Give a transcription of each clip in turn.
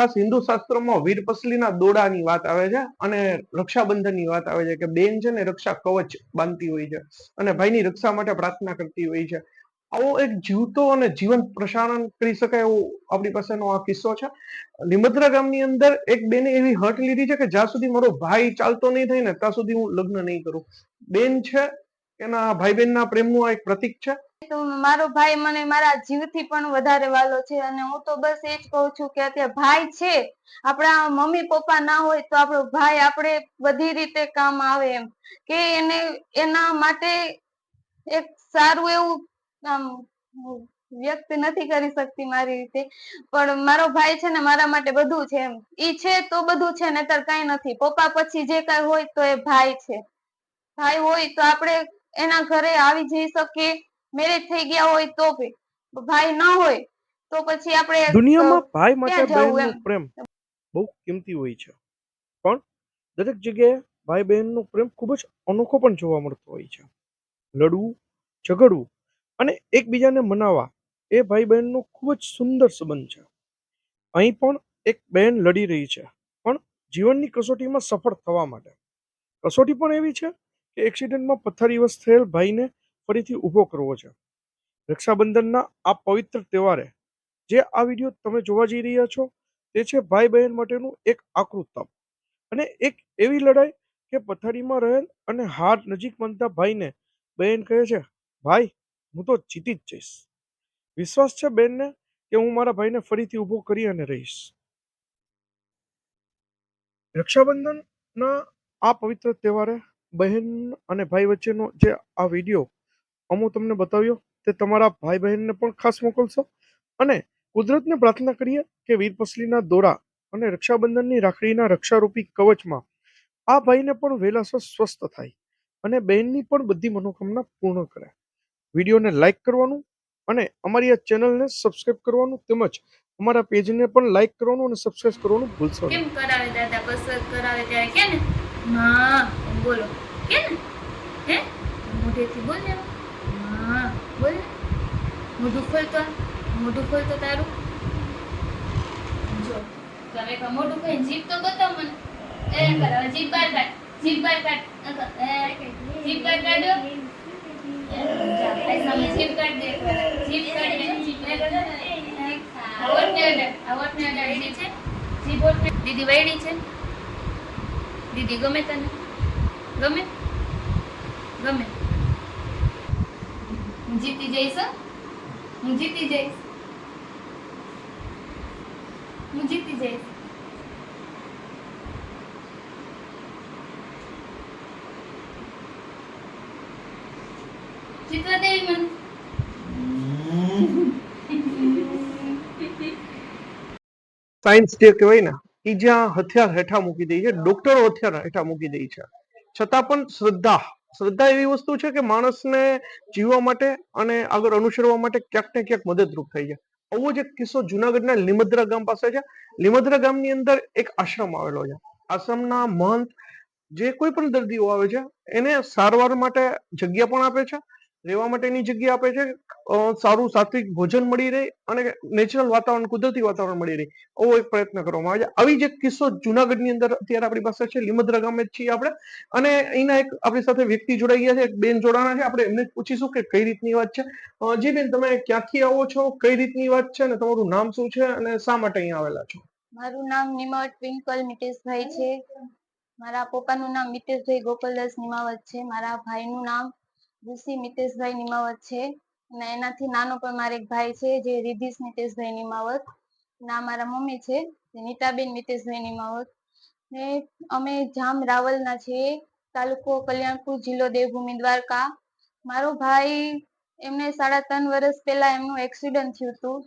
ખાસ હિન્દુ શાસ્ત્રોમાં વીરપસલીના દોડાની વાત આવે છે અને રક્ષાબંધનની વાત આવે છે કે બેન છે ને રક્ષા કવચ બાંધતી હોય છે અને ભાઈની રક્ષા માટે પ્રાર્થના કરતી હોય છે. આવો એક જીવતો અને જીવંત પ્રસારણ કરી શકાય એવો આપણી પાસેનો આ કિસ્સો છે. લીમદ્રા ગામની અંદર એક બેને એવી હટ લીધી છે કે જ્યાં સુધી મારો ભાઈ ચાલતો નહીં થાય ને ત્યાં સુધી હું લગ્ન નહીં કરું. બેન છે એના ભાઈ બહેનના પ્રેમનું આ એક પ્રતીક છે. મારો ભાઈ મને મારા જીવથી પણ વધારે વાલો છે અને હું તો બસ એ જ કહું છું કે અત્યારે ભાઈ છે. આપણા મમ્મી પપ્પા ના હોય તો આપણો ભાઈ આપણે બધી રીતે કામ આવે એમ. કે એને, એના માટે એક સારું એવું, આમ, વ્યક્ત નથી કરી શકતી મારી રીતે. પણ મારો ભાઈ છે ને મારા માટે બધું છે એમ. ઈ છે તો બધું છે ને નહીતર કઈ નથી. પપ્પા પછી જે કઈ હોય તો એ ભાઈ છે. ભાઈ હોય તો આપણે એના ઘરે આવી જઈ શકીએ. મેરેજ થઈ ગયા હોય તો બી ભાઈ ન હોય તો પછી આપણે દુનિયામાં ભાઈ માટે બહેનનો પ્રેમ બહુ કિંમતી હોય છે. પણ દરેક જગ્યાએ ભાઈ બહેનનો પ્રેમ ખૂબ જ અનોખો પણ જોવા મળતો હોય છે. લડવું ઝઘડવું અને એકબીજાને મનાવવા એ ભાઈ બહેનનો ખૂબ જ સુંદર સંબંધ છે. અહીં પણ એક બહેન લડી રહી છે પણ જીવનની કસોટીમાં સફળ થવા માટે. કસોટી પણ એવી છે કે એક્સિડન્ટમાં પથ્થારીવશ થયેલ ભાઈને ફરીથી ઊભો કરવો છે. રક્ષાબંધનના આ પવિત્ર તહેવારે જે આ વીડિયો તમે જોવા જઈ રહ્યા છો, તે છે ભાઈ બહેન માટેનું એક આકૃત તપ. અને એક એવી લડાઈ કે પથારીમાં રહેલ અને હાર નજીક બનતા ભાઈને બહેન કહે છે, ભાઈ, હું તો જીતી જ જઈશ. વિશ્વાસ છે બહેનને કે હું મારા ભાઈને ફરીથી ઊભો કરી અને રહીશ. રક્ષાબંધનના આ પવિત્ર તહેવારે બહેન અને ભાઈ વચ્ચેનો જે આ વીડિયો અમો તમને બતાવ્યો તે તમારા ભાઈ બહેનને પણ ખાસ મોકલશો? અને કુદરતને પ્રાર્થના કરીએ કે વીરપસલીના દોરા અને રક્ષાબંધનની રાખડીના રક્ષારૂપી કવચમાં આ ભાઈને પણ વહેલાસર સ્વસ્થ થાય અને બહેનની પણ બધી મનોકામના પૂર્ણ કરે. વિડીયોને લાઇક કરવાનું અને અમારી આ ચેનલને સબસ્ક્રાઇબ કરવાનું તેમજ અમારા પેજને પણ લાઇક કરવાનું અને સબસ્ક્રાઇબ કરવાનું ભૂલશો કેમ કરાવે દાદા? કસરત કરાવે ત્યારે કે ને હા, બોલો. કે ને હે? મોઢેથી બોલ ને. હા બોલ. ને મોઢું ખોલતો મોઢું ખોલતો તારું. જો તમે કા મોઢું ખાઈને જીભ તો બતાવ મને. એ કરાવે જીભ બાર કાઢ. જીભ બાર કાઢ. જીભ બાર કાઢો. દે. જીભ કાઢ દે. એ, આ ઓટને અડાડ, આ ઓટને અડાડ. દીદી છે? દીદી વૈડી છે? દીદી ગમે તને? ગમે? ગમે? જીતી જઈશ, હું? જીતી જઈશ. હું જીતી જઈશ. જીતવા દેવી મને. સાયન્સ જે કહેવાય ને એ જ્યાં હથિયાર હેઠા મૂકી દે છે, ડોક્ટરો હથિયાર હેઠા મૂકી દે છે. છતાં પણ શ્રદ્ધા શ્રદ્ધા એવી વસ્તુ છે કે માણસને જીવવા માટે અને આગળ અનુસરવા માટે ક્યાંક ને ક્યાંક મદદરૂપ થઈ છે આવો જ એક કિસ્સો જુનાગઢના લીમદ્રા ગામ પાસે છે. લીમદ્રા ગામની અંદર એક આશ્રમ આવેલો છે. આશ્રમના મહંત જે કોઈ પણ દર્દીઓ આવે છે, એને સારવાર માટે જગ્યા પણ આપે છે રહેવા માટેની જગ્યા આપે છે. સારું સાત્વિક ભોજન મળી રહે અને નેચરલ વાતાવરણ, કુદરતી વાતાવરણ મળી રહે આવો એક પ્રયત્ન કરવામાં આવે છે. આવી જ એક કિસ્સો જુનાગઢની અંદર અત્યારે આપણી પાસે છે. લીમદ્રા ગામે છીએ આપણે. અને અહીંના એક આપણી સાથે વ્યક્તિ જોડાઈ ગયા છે. એક બેન જોડાણા છે. આપણે એમને પૂછીશું કે કઈ રીતની વાત છે. જી બેન, તમે ક્યાંથી આવો છો? કઈ રીતની વાત છે? અને તમારું નામ શું છે? અને શા માટે અહીંયા આવેલા છો? મારું નામ નિમાવત ટ્વિંકલ મિતેશભાઈ છે. મારા પપ્પાનું નામ મિતેશભાઈ ગોપાલદાસ નિમાવત છે. મારા ભાઈનું નામ ઋષિ મિતેશભાઈ નિમાવત છે અને એનાથી નાનો પણ મારો એક ભાઈ છે જે રિધિશ મિતેશભાઈ નિમાવત ના મારા મમ્મી છે નીતાબેન મિતેશભાઈ નિમાવત. ને અમે જામ રાવલના છીએ, તાલુકો કલ્યાણપુર જિલ્લો દેવભૂમિ દ્વારકા. મારો ભાઈ એમને સાડા ત્રણ વર્ષ પહેલા એમનું એક્સિડન્ટ થયું હતું.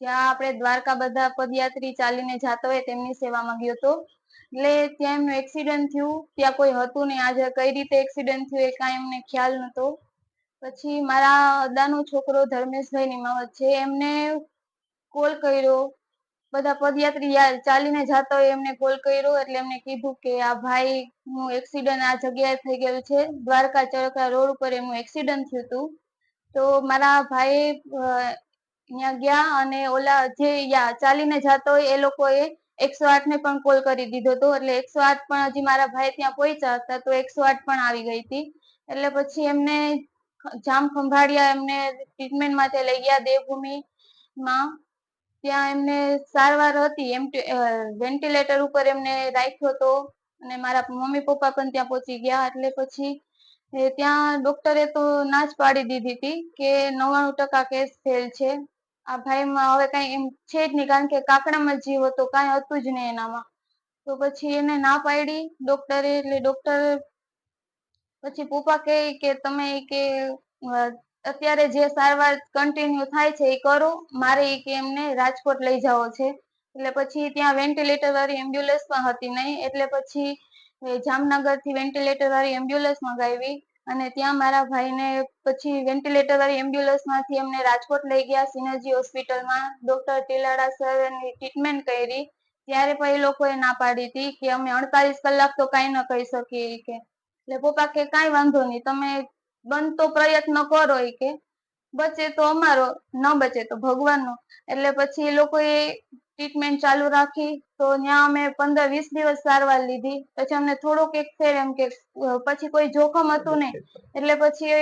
ત્યાં આપણે દ્વારકા બધા પદયાત્રી ચાલીને જતા હોય તેમની સેવામાં ગયો હતો. એટલે ત્યાં એમનું એક્સિડન્ટ થયું. ત્યાં કોઈ હતું નહીં. આજે કઈ રીતે એક્સિડન્ટ થયું એ કાંઈ એમને ખ્યાલ નહોતો. પછી મારા અદાનો છોકરો ધર્મેશભાઈ નિમાવત છે. એમને કોલ કર્યો. બધા પદયાત્રી ચાલીને જતા હોય એમને કોલ કર્યો. એટલે એમને કીધું કે આ ભાઈ નું એક્સિડન્ટ આ જગ્યાએ થઈ ગયું છે. દ્વારકા ચરકા રોડ ઉપર એમનું એક્સિડન્ટ થયું હતું. તો મારા ભાઈ ત્યાં ગયા અને ઓલા જે ચાલીને જતા હોય એ લોકોએ એકસો આઠ ને પણ કોલ કરી દીધો હતો એટલે એકસો આઠ પણ હજી મારા ભાઈ ત્યાં પહોંચ્યા હતા, તો એકસો આઠ પણ આવી ગઈ હતી. એટલે પછી એમને જામ ખંભાળિયા એમને ટ્રીટમેન્ટ માટે લઈ ગયા દેવભૂમિ માં ત્યાં એમને સારવાર હતી, એમ વેન્ટિલેટર ઉપર એમને રાખ્યો હતો, અને મારા મમ્મી પપ્પા પણ ત્યાં પહોંચી ગયા, એટલે પછી ત્યાં ડોક્ટરે તો ના જ પાડી દીધી હતી કે નવ્વાણું ટકા કેસ ફેલ છે. આ ભાઈમાં હવે કઈ એમ છે જ નહીં, કારણ કે કાકડામાં જીવ હતો, કાંઈ હતું જ નહીં એનામાં. તો પછી એને ના પાડી ડોક્ટરે, એટલે ડોક્ટર પછી પપ્પા કહે કે તમે કે અત્યારે જે સારવાર કન્ટિન્યુ થાય છે એ કરો, મારે એ કે એમને રાજકોટ લઈ જવો છે. એટલે પછી ત્યાં વેન્ટિલેટર વાળી એમ્બ્યુલન્સ પણ હતી નહીં, એટલે પછી જામનગરથી વેન્ટિલેટર વાળી એમ્બ્યુલન્સ મંગાવી. અને ત્યાં મારા ભાઈને પછી વેન્ટિલેટર વાળી એમ્બ્યુલન્સમાંથી એમને રાજકોટ લઈ ગયા, સિનર્જી હોસ્પિટલમાં ડોક્ટર ટીલાડા સર એની ટ્રીટમેન્ટ કરી. ત્યારે પણ એ લોકોએ ના પાડી હતી કે અમે અડતાલીસ કલાક તો કાંઈ ન કહી શકીએ કે. એટલે પપ્પા કે કાંઈ વાંધો નહીં, તમે બનતો પ્રયત્ન કરો કે. બચે તો અમારો, ન બચે તો ભગવાનનો. એટલે પછી એ લોકોએ ટ્રીટમેન્ટ ચાલુ રાખી. તો ત્યાં અમે પંદર વીસ દિવસ સારવાર લીધી. પછી અમને થોડોક એક ફેર એમ કે પછી કોઈ જોખમ હતું નહીં એટલે પછી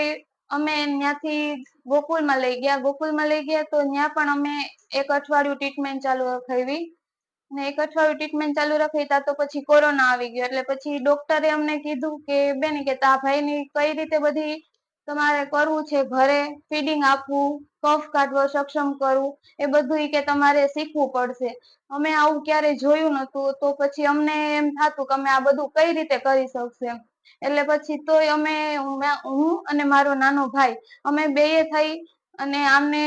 અમે ત્યાંથી ગોકુલમાં લઈ ગયા. ગોકુલમાં લઈ ગયા તો ત્યાં પણ અમે એક અઠવાડિયું ટ્રીટમેન્ટ ચાલુ રખાવી. ને એક અઠવાડિયું ટ્રીટમેન્ટ ચાલુ રાખી ત્યાં તો પછી કોરોના આવી ગયો. એટલે પછી ડોક્ટરે અમને કીધું કે, બેન કે તા ભાઈની કઈ રીતે બધી તમારે કરવું છે ઘરે ફીડિંગ આપવું કફ કાઢવો, સક્ષમ કરવું, એ બધું કે તમારે શીખવું પડશે. અમે આવું ક્યારે જોયું નતું તો પછી અમને એમ થતું કે અમે આ બધું કઈ રીતે કરી શકશે એટલે પછી તોય અમે હું અને મારો નાનો ભાઈ, અમે બેય થઈ અને આમને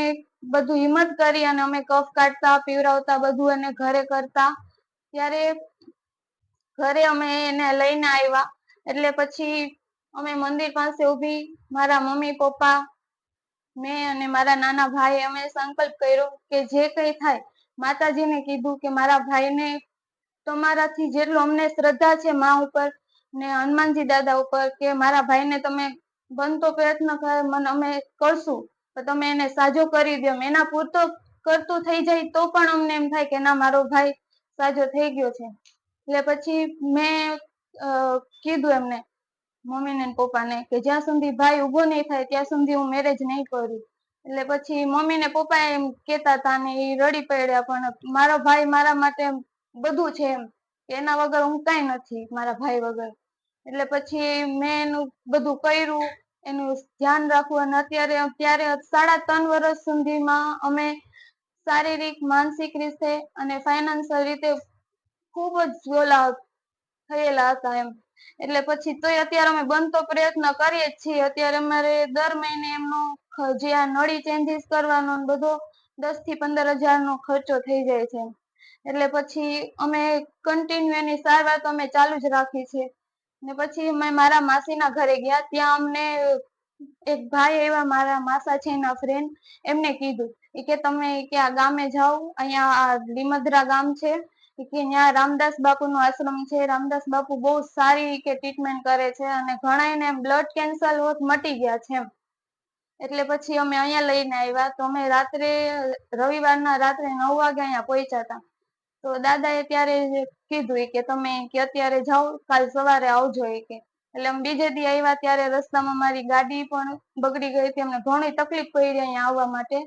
બધું હિંમત કરી અને અમે કફ કાઢતા પીવરાવતા બધું એને ઘરે કરતા. ત્યારે ઘરે અમે એને લઈને આવ્યા. એટલે પછી અમે મંદિર પાસે ઊભી, મારા મમ્મી, પપ્પા, મેં અને મારા નાના ભાઈ અમે સંકલ્પ કર્યો કે જે કઈ થાય, માતાજીને કીધું કે મારા ભાઈને તમારાથી જેટલું અમને શ્રદ્ધા છે માં ઉપર ને હનુમાનજી દાદા ઉપર કે મારા ભાઈને તમે બનતો પ્રયત્ન મને અમે કરશું, તો તમે એને સાજો કરી દો. એના પૂરતો કરતું થઈ જાય તો પણ અમને એમ થાય કે ના, મારો ભાઈ સાજો થઈ ગયો છે. એટલે પછી મેં કીધું એમને મમ્મીને ને પપ્પાને કે જ્યાં સુધી ભાઈ ઊભો નહીં થાય ત્યાં સુધી હું મેરેજ નહીં કરું. એટલે પછી મમ્મી ને પપ્પા એમ કેતા હતા ને એ રડી પડ્યા પણ મારો ભાઈ મારા માટે બધું છે એમ. એના વગર હું કાંઈ નથી મારા ભાઈ વગર. એટલે પછી મેં એનું બધું કર્યું, એનું ધ્યાન રાખવું અને અત્યારે અત્યારે સાડા ત્રણ વર્ષ સુધીમાં અમે શારીરિક, માનસિક રીતે અને ફાઇનાન્શિયલ રીતે ખૂબ જ ઓલા થયેલા હતા એમ. એટલે પછી તોય અત્યારે અમે બનતો પ્રયત્ન કરીએ જ છીએ. અત્યારે અમારે દર મહિને એમનો જે આ નળી ચેન્જીસ કરવાનો બધો દસથી પંદર હજાર નો ખર્ચો થઈ જાય છે. એટલે પછી અમે કન્ટિન્યુ એની સારવાર તો અમે ચાલુ જ રાખી છે. ને પછી અમે મારા માસીના ઘરે ગયા. ત્યાં અમને એક ભાઈ એવા મારા માસા છે એના ફ્રેન્ડ એમને કીધું કે તમે કે આ ગામે જાઓ? અહીંયા આ લીમદ્રા ગામ છે. કે ત્યાં રામદાસ બાપુ નો આશ્રમ છે. રામદાસ બાપુ બહુ સારી કે ટ્રીટમેન્ટ કરે છે અને ઘણા એને બ્લડ કેન્સર હોત મટી ગયા છે એટલે પછી અમે અહીંયા લઈને આવ્યા. તો અમે રાત્રે, રવિવારના રાત્રે નવ વાગે અહીંયા પહોંચ્યા હતા. તો દાદાએ ત્યારે કીધું કે તમે કે અત્યારે જાઓ, કાલ સવારે આવજો કે. એટલે અમે બીજે દી આવ્યા ત્યારે રસ્તામાં મારી ગાડી પણ બગડી ગઈ હતી. અમને ઘણી તકલીફ પડી અહીંયા આવવા માટે.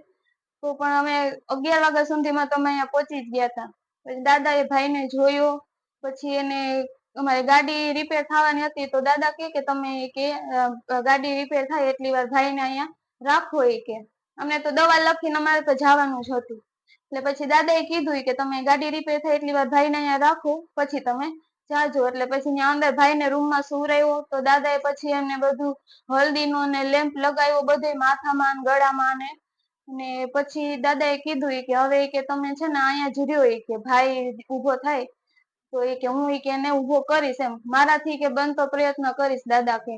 તો પણ અમે અગિયાર વાગ્યા સુધીમાં તમે અહીંયા પહોંચી જ ગયા હતા. પછી ભાઈ ને જોયો, પછી એને અમારી ગાડી રિપેર થવાની હતી તો દાદા કે કે તમે કે ગાડી રિપેર થાય એટલી વાર ભાઈને અહીંયા રાખો એ કે. અમને તો દવા લખીને અમારે તો જવાનું જ હતું. એટલે પછી દાદાએ કીધું કે તમે ગાડી રિપેર થાય એટલી વાર ભાઈને અહીંયા રાખો, પછી તમે જાજો. એટલે પછી ત્યાં અંદર ભાઈને રૂમમાં સુવરાવ્યો તો દાદાએ પછી એમને બધું હલ્દીનો ને લેમ્પ લગાવ્યો, બધે માથામાં ને ગળામાં ને ને પછી દાદાએ કીધું ઈ કે, હવે કે તમે છે ને અહીંયા જ રહ્યો કે, ભાઈ ઊભો થાય. તો એ કે, હું કે એને ઊભો કરીશ એમ. મારાથી કે બનતો પ્રયત્ન કરીશ દાદા કે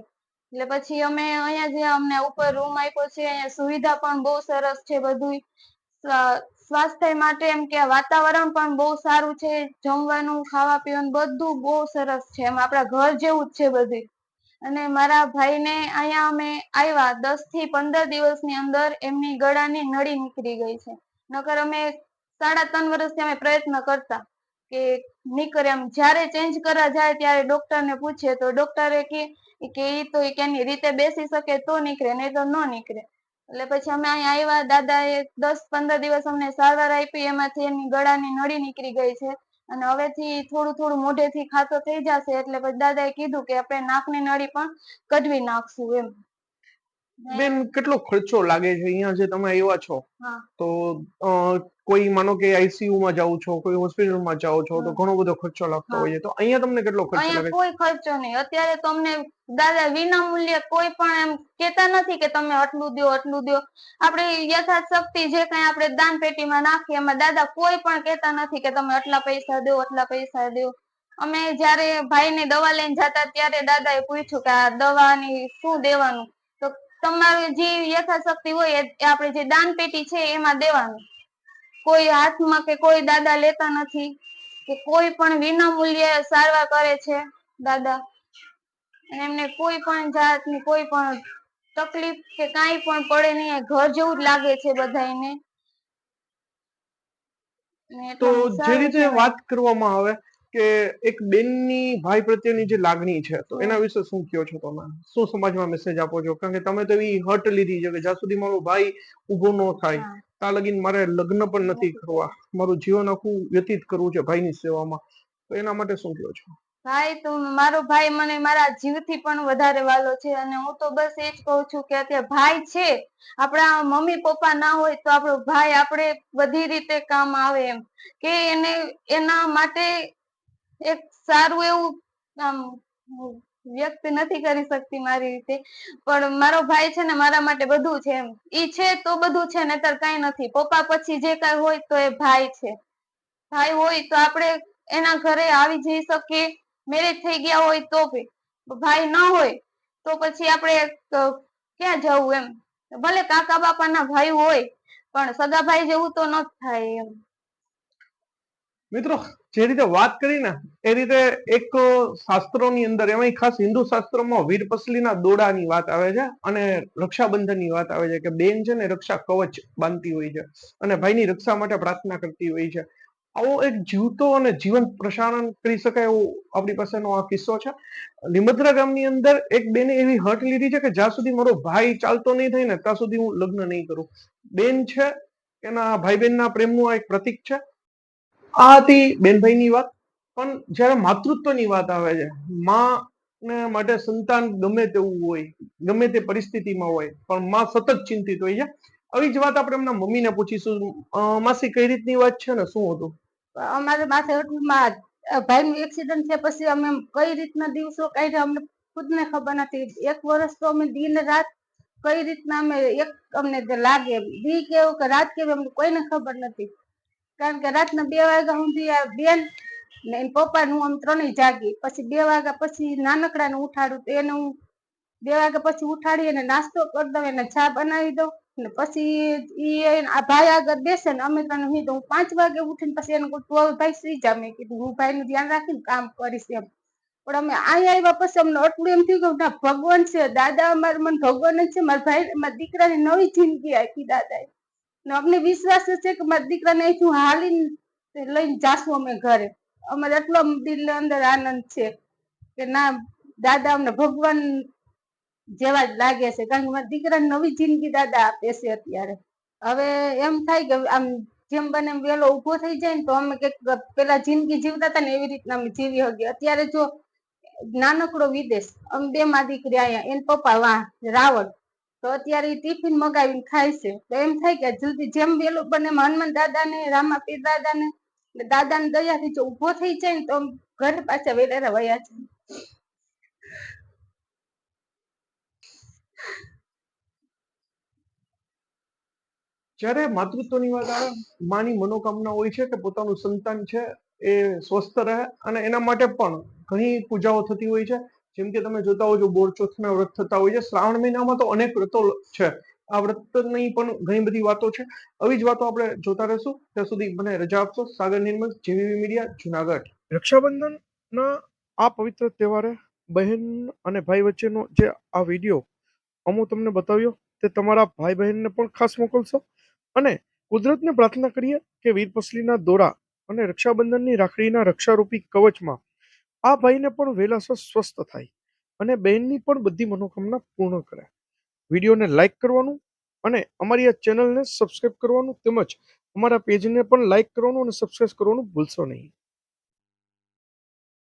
એટલે પછી અમે અહીંયા જે અમને ઉપર રૂમ આપ્યો છે, અહીંયા સુવિધા પણ બહુ સરસ છે બધું સ્વાસ્થ્ય માટે એમ કે વાતાવરણ પણ બહુ સારું છે, જમવાનું ખાવા પીવાનું બધું બહુ સરસ છે એમ. આપણા ઘર જેવું જ છે બધું અને મારા ભાઈને અહીંયા અમે આવ્યા દસથી પંદર દિવસની અંદર એમની ગળાની નળી નીકળી ગઈ છે. નકર અમે સાડા ત્રણ વર્ષથી અમે પ્રયત્ન કરતા કે નીકળે એમ. જ્યારે ચેન્જ કરવા જાય ત્યારે ડોક્ટરને પૂછે તો ડોક્ટરે કે કે એ તો એની રીતે બેસી શકે તો નીકળે, નહીં તો ન નીકળે. એટલે પછી અમે અહીંયા આવ્યા, દાદાએ દસ પંદર દિવસ અમને સારવાર આપી, એમાંથી એની ગળાની નળી નીકળી ગઈ છે. અને હવેથી થોડું થોડું મોઢેથી ખાતો થઈ જશે એટલે પછી દાદાએ કીધું કે આપણે નાકની નળી પણ કઢવી નાખશું એમ. બેન કેટલો ખર્ચો લાગે છે? અહીંયા જે તમે આવ્યા છો તો કોઈ માનો કે આઈસીયુ માં જાવ છો કોઈ હોસ્પિટલમાં જાવ છો તો ઘણો બધો ખર્ચો લાગતો હોય છે. તો અહીંયા તમને કેટલો ખર્ચો લાગે કોઈ ખર્ચો નહીં. અત્યારે તો અમને દાદા વિના મૂલ્યે કોઈ પણ એમ કેતા નથી કે તમે આટલું દો આટલું દો. આપણે યથાશક્તિ જે કઈ આપણે દાન પેટીમાં નાખીએ એમાં દાદા કોઈ પણ કેતા નથી કે તમે આટલા પૈસા દો આટલા પૈસા દો. અમે જયારે ભાઈ ને દવા લઈને જતા ત્યારે દાદા એ પૂછ્યું કે આ દવાની શું દેવાનું? તમારું જે યથાશક્તિ હોય એ આપણે જે દાન પેટી છે એમાં દેવાનું. કોઈ હાથમાં કે કોઈ દાદા લેતા નથી કે કોઈ પણ વિનામૂલ્યે સારવાર કરે છે દાદા. અને એમને કોઈ પણ જાતની કોઈ પણ તકલીફ કે કાંઈ પણ પડે નહીં ઘર જેવું જ લાગે છે બધાયને. ને તો જે રીતે વાત કરવામાં આવે કે એક બેનની ભાઈ પ્રત્યેની જે લાગણી છે તો એના વિશે શું કહો છો તમે? શું સમાજમાં મેસેજ આપો છો? કારણ કે તમે તો એવી હટ લીધી છે કે જ્યાં સુધી મારો ભાઈ ઊભો ન થાય ત્યાં લગીન મારે લગ્ન પણ નથી કરવા. મારું જીવન આખું વ્યતીત કરવું છે ભાઈની સેવામાં. તો એના માટે શું કયો છો? ભાઈ તો મારો ભાઈ મને મારા જીવથી પણ વધારે વાલો છે અને હું તો બસ એ જ કહું છું કે અત્યારે ભાઈ છે. આપણા મમ્મી પપ્પા ના હોય તો આપણો ભાઈ આપણે બધી રીતે કામ આવે એમ. કે એને એના માટે એક સારું એવું, આમ, વ્યક્ત નથી કરી શકતી મારી રીતે. પણ મારો ભાઈ છે ને મારા માટે બધું છે એમ. ઈ છે તો બધું છે, નહીતર કઈ નથી. પપ્પા પછી જે કઈ હોય તો એ ભાઈ છે. ભાઈ હોય તો આપણે એના ઘરે આવી જઈ શકીએ. મેરેજ થઈ ગયા હોય તો બી. ભાઈ ન હોય તો પછી આપણે ક્યાં જવું એમ? ભલે કાકા બાપાના ભાઈ હોય, પણ સગા ભાઈ જેવું તો ન થાય એમ. મિત્રો, જે રીતે વાત કરી ને એ રીતે એક શાસ્ત્રોની અંદર, એમાંય ખાસ હિન્દુ શાસ્ત્રોમાં વીરપસલીના દોડાની વાત આવે છે અને રક્ષાબંધનની વાત આવે છે કે બેન છે ને રક્ષા કવચ બાંધતી હોય છે અને ભાઈની રક્ષા માટે પ્રાર્થના કરતી હોય છે. આવો એક જીવતો અને જીવંત પ્રસારણ કરી શકાય એવો આપણી પાસેનો આ કિસ્સો છે. લીમદ્રા ગામની અંદર એક બેને એવી હટ લીધી છે કે જ્યાં સુધી મારો ભાઈ ચાલતો નહીં થાય ને ત્યાં સુધી હું લગ્ન નહીં કરું. બેન છે, એના ભાઈ બહેનના પ્રેમનું આ એક પ્રતીક છે. આ હતી બેનભાઈની વાત. પણ જ્યારે માતૃત્વની વાત આવે છે માં ને માટે સંતાન ગમે તેવું હોય, ગમે તે પરિસ્થિતિમાં હોય, પણ માં સતત ચિંતિત હોય છે. આવી જ વાત આપણે એમના મમ્મીને પૂછીશું. માસી કઈ રીતની વાત છે ને, શું હતું? અમારે માથે હોટલમાં ભાઈનું એક્સિડન્ટ થયા પછી અમે કઈ રીતના દિવસો કાઢ્યા અમને ખુદને ખબર નથી. એક વર્ષ તો અમે દિન રાત કઈ રીતના અમે એક અમને લાગે, દી કેવું કે રાત કેવું, અમને કોઈને ખબર નથી. કારણ કે રાતના બે વાગ્યા સુધી બેન ને એના પપ્પા હું આમ ત્રણેય જાગી. પછી બે વાગ્યા પછી નાનકડાને ઉઠાડું એને હું બે વાગ્યા પછી ઉઠાડી અને નાસ્તો કરી દઉં, એને ચા બનાવી દઉં ને પછી ઈ આ ભાઈ આગળ બેસે ને અમે ત્રણ હું તો હું પાંચ વાગે ઉઠીને પછી એને કહું, તું ભાઈ સુઈ જા. મેં કીધું, હું ભાઈનું ધ્યાન રાખીને કામ કરીશ એમ. પણ અમે અહીંયા આવ્યા પછી અમને અટલું એમ થયું કે ના, ભગવાન છે, દાદા અમારે મને ભગવાન જ છે, મારા ભાઈ, મારા દીકરાની નવી જિંદગી આપી દાદાએ. ને અમને વિશ્વાસ છે કે મારા દીકરાને અહીંથી હાલીને લઈને જાશું અમે ઘરે. અમારે એટલો દિલની અંદર આનંદ છે કે ના, દાદા અમને ભગવાન જેવા જ લાગે છે, કારણ કે મારા દીકરાને નવી જિંદગી દાદા આપે છે અત્યારે. હવે એમ થાય કે આમ જેમ બને એમ વહેલો ઊભો થઈ જાય ને તો અમે કંઈક પેલા જિંદગી જીવતા હતા ને એવી રીતના અમે જીવી શકીએ અત્યારે જો નાનકડો વિદેશ, અમે બે માં દીકરી આયા, એને પપ્પા વાહ રાવણ તો અત્યારે ટિફિન મગાવીને ખાય છે. તો એમ થાય કે જલ્દી જેમ વેલું બને હનુમાન દાદાને, રામાપીર દાદાને દાદાને દયાથી જો ઊભો થઈ જાય ને તો ઘર પાછા વેલેરા વયા છે જ્યારે માતૃત્વની વાત આવે, માની મનોકામના હોય છે કે પોતાનું સંતાન છે, એ સ્વસ્થ રહે અને એના માટે પણ ઘણી પૂજાઓ થતી હોય છે. જેમ કે તમે જોતા છો બોરચોથના વ્રત થતા હોય છે. શ્રાવણ મહિનામાં તો અનેક વ્રતો છે. આ વ્રતની પણ ઘણી બધી વાતો છે. આવી જ વાતો આપણે જોતા રહેશું. ત્યાં સુધી મને રજા આપશો. Sagar Nirmal GVV media, Junagadh. રક્ષાબંધનના આ પવિત્ર તહેવારે બહેન અને ભાઈ વચ્ચેનો જે આ વીડિયો અમુ તમને બતાવ્યો, તે તમારા ભાઈ બહેનને પણ ખાસ મોકલશો. અને કુદરતને પ્રાર્થના કરીએ કે વીરપસલીના દોરા અને રક્ષાબંધનની રાખડીના રક્ષારૂપી કવચમાં આ ભાઈને પણ વહેલાસર સ્વસ્થ થાય અને બહેનની પણ બધી મનોકામના પૂર્ણ કરે. વિડીયોને લાઈક કરવાનું અને અમારી આ ચેનલને સબસ્ક્રાઈબ કરવાનું તેમજ અમારા પેજને પણ લાઈક કરવાનું અને સબસ્ક્રાઈબ કરવાનું ભૂલશો નહીં.